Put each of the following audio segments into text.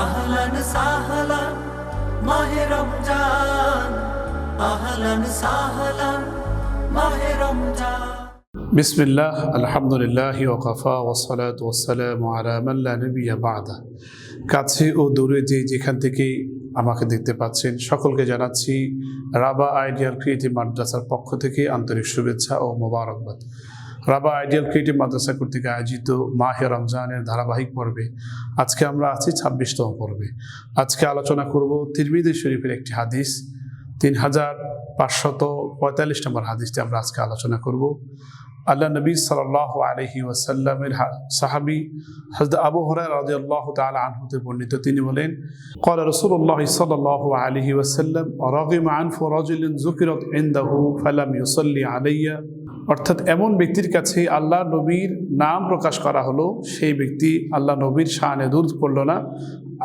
আহলান সাহলান মাহে রমজান। আহলান সাহলান মাহে রমজান। বিসমিল্লাহ, আলহামদুলিল্লাহ ওকাফা ওসালাত ওসালাম আলা মাল্লা নবিয়া বাদা। কাছে ও দূরে যে যেখান থেকে আমাকে দেখতে পাচ্ছেন, সকলকে জানাচ্ছি রাবা আইডিয়াল ক্রিয়েটিভ মাদ্রাসার পক্ষ থেকে আন্তরিক শুভেচ্ছা ও মোবারকবাদ। রাবা আইডিয়াল ক্রিয়েটিভ মাদ্রাসা কর্তৃক আয়োজিত মাহে রমজানের ধারাবাহিক পর্বে আজকে আমরা আছি ছাব্বিশতম পর্বে। আজকে আলোচনা করব তিরমিদি শরীফের একটি হাদিস, তিন হাজার পাঁচশত পঁয়তাল্লিশ নম্বর হাদিসটি আমরা আজকে আলোচনা করব। আল্লাহ নবী সাল আলহি ওয়াসাল্লামের সাহাবি হজরত আবু হরাই রাজি আল্লাহ তাল আনহুতে বর্ণিত, তিনি বলেন কল রসুল্লাহ সাল আলহি ওয়াসাল্লাম, রগিম আনফু রাজুলিন জুকিরত ইন্দাহু ফালাম ইউসল্লি আলাইয়া। অর্থাৎ এমন ব্যক্তির কাছে আল্লাহ নবীর নাম প্রকাশ করা হলো, সেই ব্যক্তি আল্লাহ নবীর শানে দূর করল না।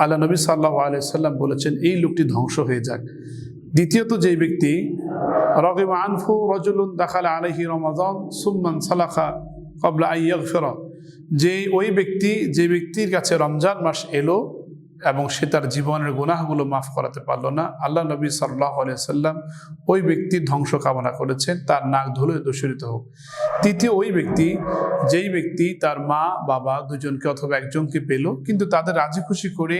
আল্লাহ নবী সাল্লাহ আলিয়া সাল্লাম বলেছেন, এই লোকটি ধ্বংস হয়ে যাক। দ্বিতীয়ত, যে ব্যক্তি রগিম আনফু রজুলুন দাখালা আলহি রমাজন সুম্মান সালাখা কবলা আইয়গফের যে ওই ব্যক্তি, যে ব্যক্তির কাছে রমজান মাস এলো এবং সে তার জীবনের গুনাহগুলো মাফ করাতে পারল না। আল্লাহ নবী সাল্লাহ সাল্লাম ওই ব্যক্তির ধ্বংস কামনা করেছেন, তার নাক ধুলো দূষিত হোক। তৃতীয় ওই ব্যক্তি, যেই ব্যক্তি তার মা, বাবা দুজনকে অথবা একজনকে পেল, কিন্তু তাদের রাজি খুশি করে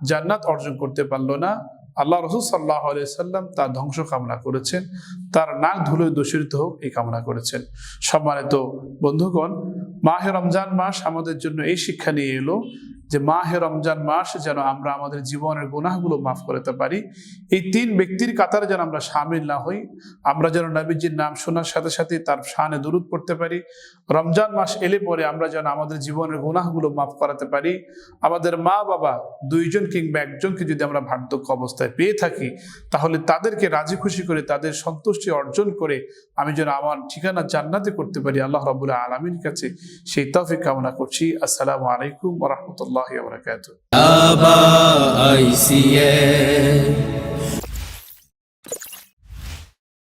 জান্নাত অর্জন করতে পারল না। আল্লাহ রসুল সাল্লাহ সাল্লাম তার ধ্বংস কামনা করেছেন, তার নাক ধুলোয় দূষিত হোক এই কামনা করেছেন। সম্মানিত বন্ধুগণ, মাহে রমজান মাস আমাদের জন্য এই শিক্ষা নিয়ে এলো যে মাহে রমজান মাস যেন আমরা আমাদের জীবনের গুনাহগুলো মাফ করতে পারি। এই তিন ব্যক্তির কাতারে যেন আমরা সামিল না হই, আমরা যেন নবীজির নাম শোনার সাথে সাথে তার শানে দূরত পড়তে পারি। রমজান মাস এলে পরে আমরা যেন আমাদের জীবনের গুনাহগুলো মাফ করাতে পারি। আমাদের মা বাবা দুইজন কিংবা একজনকে যদি আমরা বার্ধক্য অবস্থায় পেয়ে থাকি, তাহলে তাদেরকে রাজি খুশি করে, তাদের সন্তুষ্টি অর্জন করে আমি যেন আমার ঠিকানা জান্নাতে করতে পারি। আল্লাহ রবুল্লাহ আলমীর কাছে সেই তফিক কামনা করছি। আসসালামু আলাইকুম রহমতুল্লাহ। বরকাত Aba ICA